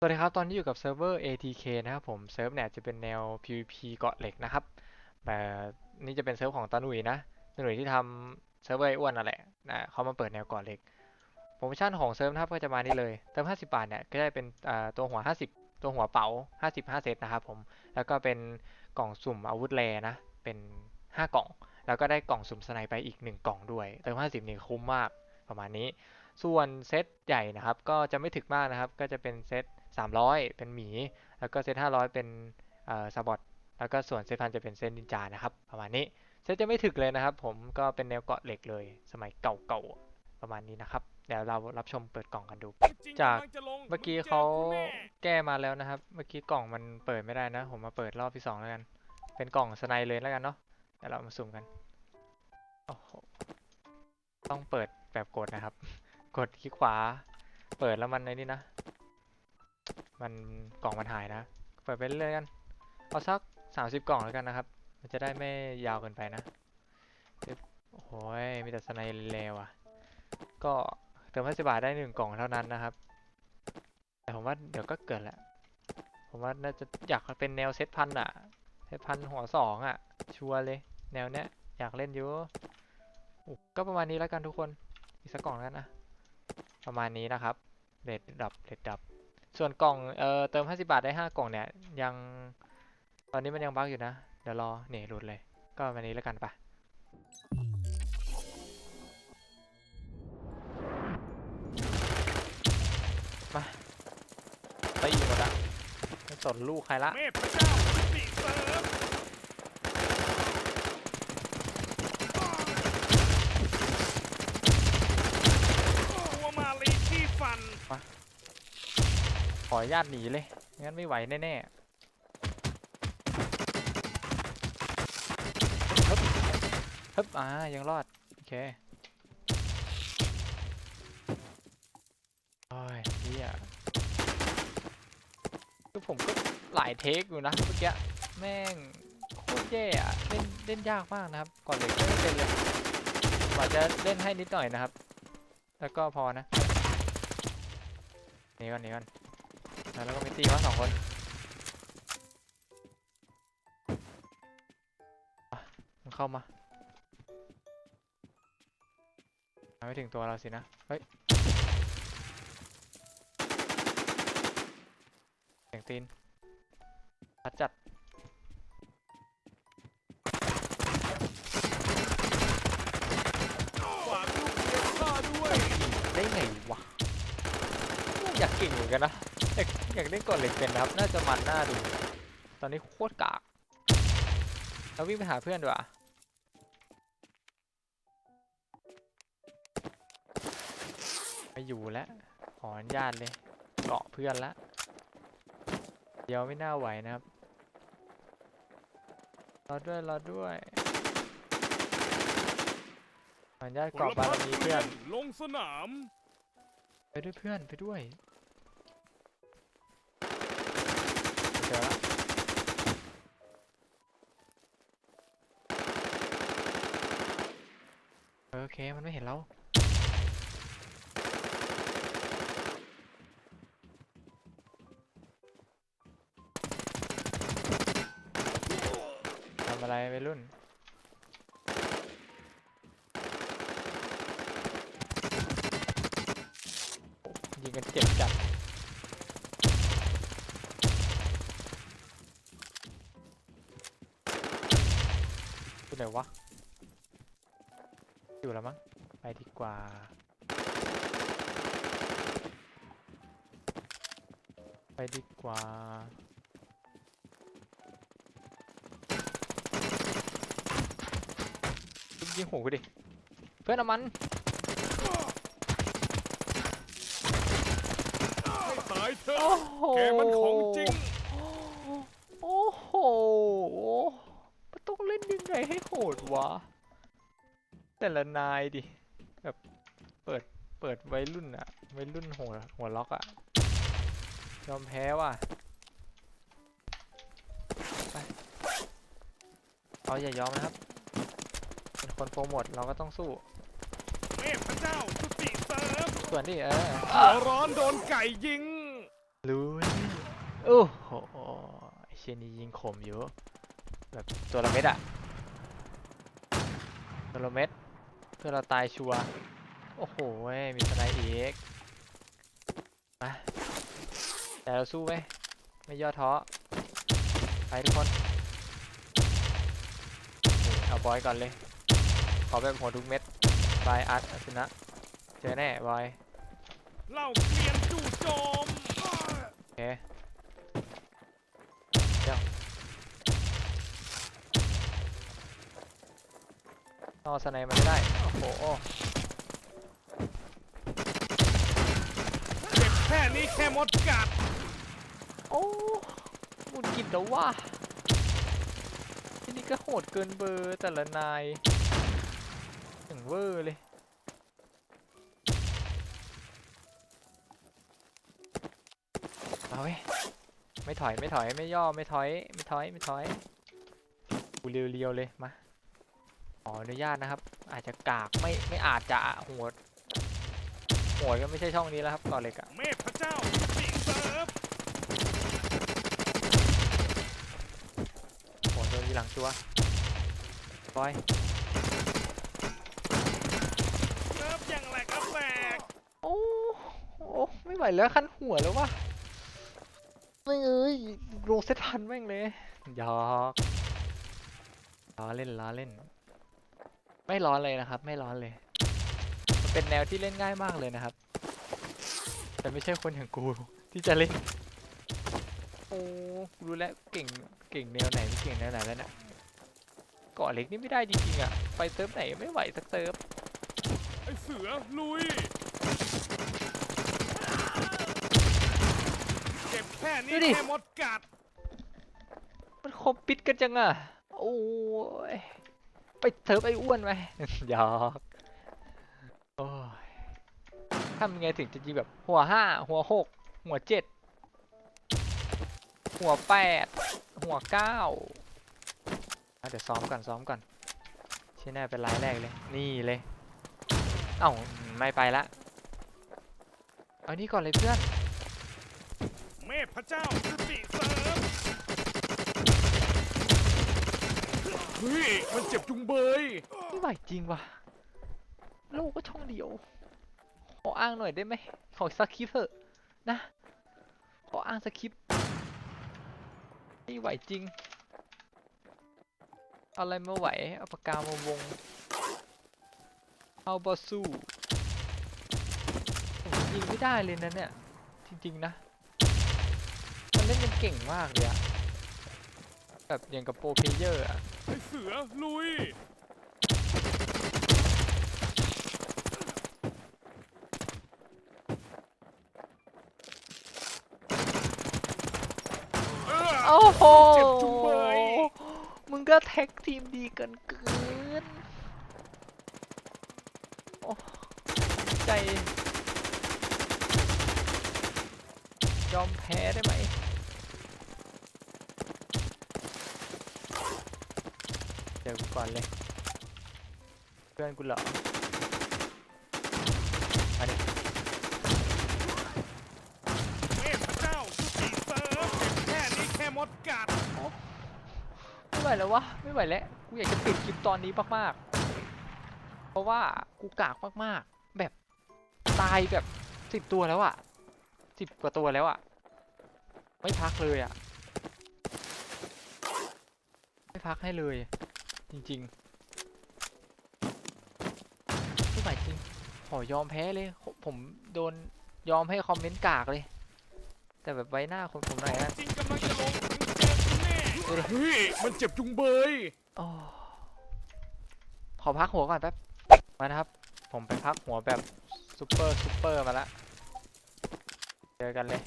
สวัสดีครับ ตอนนี้อยู่กับเซิร์ฟเวอร์ ATK นะครับผม เซิร์ฟเนี่ยจะเป็นแนว PVP เกาะเหล็กนะครับแต่นี่จะเป็นเซิร์ฟของตาหนุ่ยนะตาหนุ่ยที่ทำเซิร์ฟเวอร์ไอ้อ้วนนั่นแหละนะเขามาเปิดแนวเกาะเหล็ก โปรโมชั่นของเซิร์ฟนะครับก็จะมานี่เลย เติม 50 บาทเนี่ยก็ได้เป็นอ่าตัวหัว 50 ตัวหัวเป๋า50 5เซตนะครับผม แล้วก็เป็นกล่องสุ่มอาวุธแรนะ เป็น 5 กล่อง แล้วก็ได้กล่องสุ่มสไนไปอีก 1 กล่องด้วย เติม 50 นี่คุ้มมากประมาณนี้ ส่วนเซตใหญ่นะครับก็จะไม่ถึกมากนะครับ ก็จะเป็นเซต 300 เป็นหมี แล้วก็เซต500 เป็นเอ่อซาบอทแล้วก็ส่วนเซตพันจะเป็นเซตนินจานะครับ ประมาณนี้เซตจะไม่ถึกเลยนะครับ ผมก็เป็นแนวเกาะเหล็กเลย สมัยเก่าๆประมาณนี้นะครับ เดี๋ยวเรารับชมเปิดกล่องกันดู จากเมื่อกี้เขาแก้มาแล้วนะครับ เมื่อกี้กล่องมันเปิดไม่ได้นะ ผมมาเปิดรอบที่สองแล้วกัน เป็นกล่องสไนเลยแล้วกันเนาะเดี๋ยวเรามาสุ่มกันโอ้โหต้องเปิดแบบกดนะครับ กดคลิกขวา เปิดแล้วมันในนี่นะ มันกล่องมันหายนะ เปิดไปเรื่อยกัน เอาสักสามสิบกล่องแล้วกันนะครับ มันจะได้ไม่ยาวเกินไปนะปึ๊บโอ้โหยมีแต่สไนเลวอะ ก็เติมห้าสิบบาทได้หนึ่งกล่องเท่านั้นนะครับ แต่ผมว่าเดี๋ยวก็เกิดแหละ ผมว่าน่าจะอยากเป็นแนวเซตพันอะ เซตพันหัวสองอะ ชัวร์เลย แนวเนี้ยอยากเล่นอยู่อุ๊ยก็ประมาณนี้แล้วกันทุกคน อีกสักกล่องแล้วกันนะ ประมาณนี้นะครับ เรดดับ เรดดับ ส่วนกล่องเอ่อเติม 50 บาทได้ 5 กล่องเนี่ย ยังตอนนี้มันยังบั๊กอยู่นะ เดี๋ยวรอเนี่ยหลุดเลย ก็วันนี้แล้วกันปะมาตีหมดละไม่สนลูกใครละเมพพระเจ้าสติเสริมตัวมาลีที่ฟัน ขออนุญาตหนีเลย งั้นไม่ไหวแน่ๆฮึบฮึบอ่า ยังรอด โอเคโอ้ยเฮียคือผมก็หลายเทคอยู่นะเมื่อกี้แม่งโคตรแย่อะเล่นเล่นยากมากนะครับ ก่อนเหล็กไม่เป็นเลยกว่าจะเล่นให้นิดหน่อยนะครับ แล้วก็พอนะนี่ก่อนนี่ก่อน แล้วก็มีตีมาสองคนมันเข้ามามาไม่ถึงตัวเราสินะ เฮ้ยเสียงตีนชัดจัดฝาลูกเก็บข้าด้วย ได้ไงวะ อยากเก่งเหมือนกันนะ อยากอยากเล่นก่อนเหล็กเป็นนะครับ น่าจะมันน่าดู ตอนนี้โคตรกากเราวิ่งไปหาเพื่อนดีกว่าไม่อยู่แล้วขออนุญาตเลยเกาะเพื่อนละเดี๋ยวไม่น่าไหวนะครับรอด้วยรอด้วยขออนุญาตเกาะบารมีเพื่อนลงสนาม ไปด้วยเพื่อนไปด้วยเจอละเออโอเค มันไม่เห็นเราทำอะไรไปรุ่น ยิงกันเจ็บจัดอยู่ไหนวะ อยู่แล้วมั้ง ไปดีกว่า ไปดีกว่า ยิงหูกูดิ เพื่อนเอามันให้ตายเถโอ้อะโหแกมันของจริง โอ้โห มันต้องเล่นยังไงให้โหดวะ แต่ละนายดิแบบเปิดเปิดวัยรุ่นอะวัยรุ่นหัวหัวล็อกอะยอมแพ้ว่ะไปเอาอย่ายอมนะครับเป็นคนโปรโมทเราก็ต้องสู้เมพพระเจ้าสติเสริมส่วนดิเออหัวร้อนโดนไก่ยิงรู้แล้วเชยนียิงขมอยู่แบบตัวละเม็ดอะตัวละเม็ด เพื่อเราตายชัวร์โอ้โหเว้ยมีสไนด์อีกมาแต่เราสู้ไหมไม่ย่อท้อไปทุกคนนี่เอาบอยก่อนเลย ขอแบบหัวทุกเม็ดบายอาร์ตอาสนะ เจอแน่บอยเหล่าเกลียนจู่โจมโอเคเดี๋ยว ต่อสไนมันไม่ได้ โอ้โหเจ็บแค่นี้แค่มดกัดโอ้หมุนกินแล้วว่ะที่นี่ก็โหดเกินเบอร์แต่ละนายถึงเวอร์เลยเอาเว้ยไม่ถอยไม่ถอยไม่ย่อไม่ถอยไม่ถอยไม่ถอยกูเรียวๆเลยมา ออนุญาตนะครับ อาจจะกากไม่ไม่อาจจะโหดโหดก็ไม่ใช่ช่องนี้แล้วครับก่อนเลยกอะเมฆพระเจ้าปีเซิร์ฟโหดโดนยีหลังชัวร์บอยเซิร์ฟอย่างแหลกกระแตกโอ้โอ้ไม่ไหวแล้วคันหัวแล้ววะไม่เอ้ยโรเซทันแม่งเลยหยอกล้อเล่นล้อเล่น ไม่ร้อนเลยนะครับ ไม่ร้อนเลย มันเป็นแนวที่เล่นง่ายมากเลยนะครับ แต่ไม่ใช่คนอย่างกูที่จะเล่น โอ้รู้แล้วเก่งเก่งแนวไหนไม่เก่งแนวไหนแล้วเนะเกาะเหล็กนี่ไม่ได้จริงๆอะไปเซิร์ฟไหนไม่ไหวสักเซิร์ฟไอเสือลุยเจ็บแค่นี้ดูดิแค่มดกัดมันคอมปิดกันจังอะโอ้ย ไปเซิร์ฟไอ้อ้วนไหมหยอกโอ้ยทำยังไงถึงจะยิงแบบหัวห้าหัวหกหัวเจ็ดหัวแปดหัวเก้าอะเดี๋ยวซ้อมก่อนซ้อมก่อนใช่แน่เป็นรายแรกเลย นี่เลย เอ้าไม่ไปละ เอานี่ก่อนเลยเพื่อน เมฆพระเจ้าสติเสริม เฮ้ยมันเจ็บจุงเบยไม่ไหวจริงว่ะโลกก็ช่องเดียว ขออ้างหน่อยได้ไหมขอสักคริปเถอะนะ ขออ้างสักคริปไม่ไหวจริง อะไรมาไหวเอาปากกามาวง เอาบอสู้ยิงไม่ได้เลยนะเนี่ย จริงๆนะ มันเล่นกันเก่งมากเลยอะแบบอย่างกับโปรเพเยอร์อะ ไอเสือลุยเออโอ้โห เจ็บจุงเบย มึงก็แท็กทีมดีเกินเกินโอ้ใจ ยอมแพ้ได้ไหม เดี๋ยวกูก่อนเลย เพื่อนกูเหรอมาดิเมฆพเจ้าสติเสริมแค่นี้แค่มดกัดไม่ไหวแล้ววะ ไม่ไหวแล้ว กูอยากจะปิดคลิปตอนนี้มากๆ เพราะว่ากูกากมากๆ แบบตายแบบสิบตัวแล้วอะสิบกว่าตัวแล้วอะไม่พักเลยอะไม่พักให้เลย จริงๆไม่ไหวจริงขอยอมแพ้เลย ผมโดนยอมให้คอมเมนต์กากเลย แต่แบบไว้หน้าคนผมหน่อยนะจริงกำลังจะลงถึงเจอคุณแน่ดูดิเฮ้ยมันเจ็บจุงเบยโอ้ขอพักหัวก่อนแป๊บ มานะครับ ผมไปพักหัวแบบซูเปอร์ซูเปอร์มาละ เจอกันเลย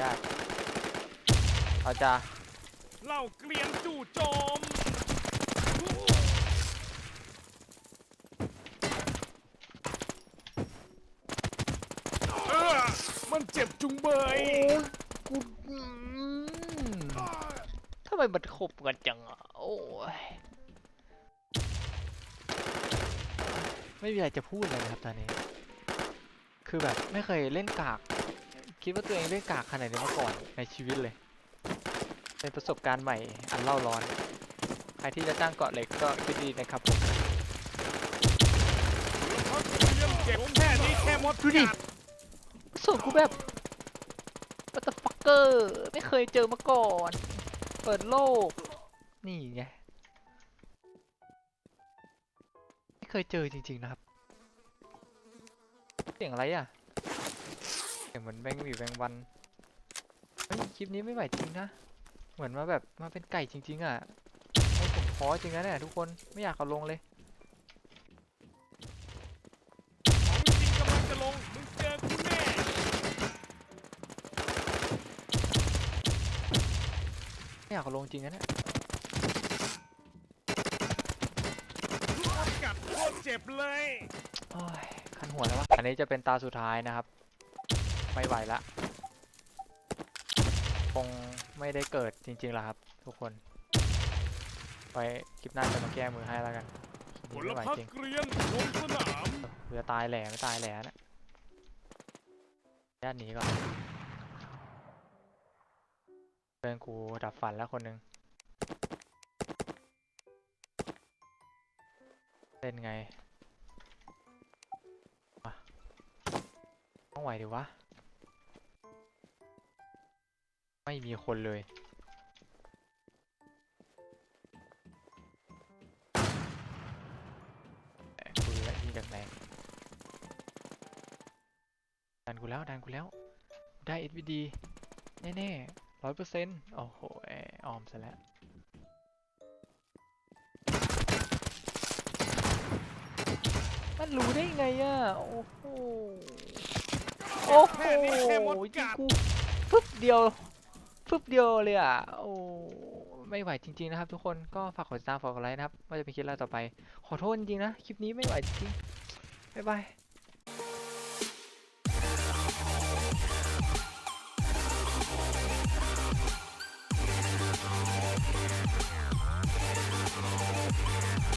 ยากเอาจ้า เหล่าเกลียนจู่โจม เออมันเจ็บจุงเบยกูอืมทำไมมันขบกันจังอะ โอ้ย ไม่มีอะไรจะพูดเลยนะครับตอนนี้ คือแบบไม่เคยเล่นกาก คิดว่าตัวเองเล่นกากขนาดนี้มาก่อนในชีวิตเลย เป็นประสบการณ์ใหม่อันเล่าร้อน ใครที่จะจ้างเกาะเหล็กก็คิดดีนะครับผมเขาเตรียมเก็บแค่นี้แค่มดดูดิกัดส่วนกูแบบ what the fucker ไม่เคยเจอมาก่อน เปิดโลก นี่ไง ไม่เคยเจอจริงๆนะครับ เสียงอะไรอะ เสียงเหมือนแบงค์หวีแบงค์วันเฮ้ยคลิปนี้ไม่ไหวจริงนะเห มือนมาแบบมาเป็นไก่จริง ๆ อะให้ผมพอจริงนะเนี่ยทุกคนไม่อยากเอาลงเลยของจริงกำลังจะลงมึงเจอกูแน่ไม่อยากเอาลงจริงนะเนี่ยมดกัดโคตรเจ็บเลยโอ้ยคันหัวแล้ววะอันนี้จะเป็นตาสุดท้ายนะครับ ไม่ไหวละ คงไม่ได้เกิดจริงๆแล้วครับ ทุกคนไว้คลิปหน้าจะมาแก้มือให้แล้วกันคลิปผนี้ลไม่ไหวพักจริงเกรียนลงสนามกูจะตายแหล่ไม่ตายแหล่นะด้านนี้ก่อนเพื่อนกูดับฝันแล้วคนหนึ่งเล่นไงวะต้องไหวดิวะ ไม่มีคนเลยเอ้ยกูรู้แล้วยิงจากไหน ดันกูแล้ว ดันกูแล้ว ได้ SVD แน่ๆร้อยเปอร์เซ็นต์โอ้โหแอออมซะแล้วมันรู้ได้ไงอะ โอ้โห โอ้โหแค่นี้แค่มดยิงกัดกูฟึบเดียว ฟึบเดียวเลยอะ โอ้ไม่ไหวจริง ๆ นะครับ ทุกคนก็ฝากกดติดตามฝากกดไลค์นะครับว่าจะเป็นคลิปอะไรต่อไป ขอโทษจริงๆนะ คลิปนี้ไม่ไหวจริงบ๊ายบาย